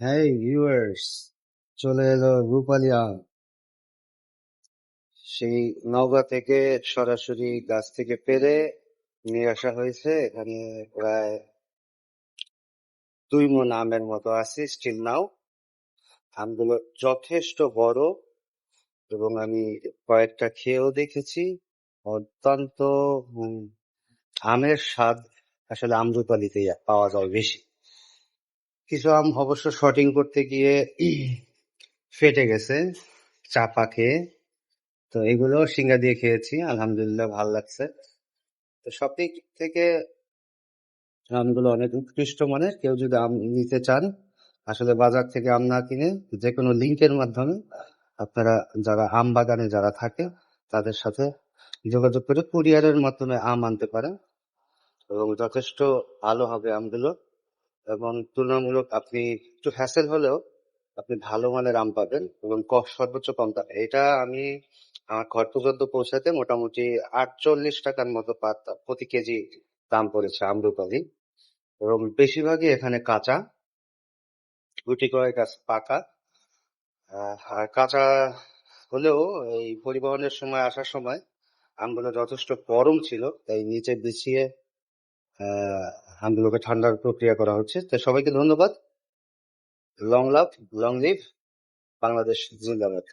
হ্যাঁ ভিউয়ার্স চলে এলো রূপালী আম। সেই নওগাঁ থেকে সরাসরি গাছ থেকে পেরে নিয়ে আসা হয়েছে। এখানে প্রায় দুই মন আমের মতো আছে স্টিল নাও আমগুলো যথেষ্ট বড় এবং আমি কয়েকটা খেয়েও দেখেছি। অত্যন্ত আমের স্বাদ আসলে আমরুপালিতেই পাওয়া যায় বেশি। কিছু আম অবশ্য শর্টিং করতে গিয়ে ফেটে গেছে চাপা খেয়ে। তো এগুলো সিঙ্গা দিয়ে খেয়েছি, আলহামদুলিল্লাহ ভালো লাগছে। তো সব দিক থেকে আমগুলো অনেক উৎকৃষ্ট মানের। কেউ যদি আম নিতে চান, আসলে বাজার থেকে আম না কিনে যে কোনো লিঙ্কের মাধ্যমে আপনারা যারা আম বাগানে যারা থাকে, তাদের সাথে যোগাযোগ করে কুরিয়ারের মাধ্যমে আম আনতে পারেন। এবং যথেষ্ট ভালো হবে আমগুলো। এবং তুলনামূলক আপনি একটু হ্যাসেল হলেও আপনি ভালো মানের আম পাবেন এবং সর্বোচ্চ কম দাম এটা আমি আমার ঘর পর্যন্ত পৌঁছাতে মোটামুটি আটচল্লিশ টাকার মতো প্রতি কেজি দাম পড়েছে আমরুপালি। এবং বেশিরভাগই এখানে কাঁচা। গুটি কয়েক পাকা। আর কাঁচা হলেও এই পরিবহনের সময় আসার সময় আমগুলো যথেষ্ট গরম ছিল, তাই নিচে বিছিয়ে আহ আমগুলোকে ঠান্ডার প্রক্রিয়া করা হচ্ছে। তো সবাইকে ধন্যবাদ। Long love long live Bangladesh জিন্দাবাদ।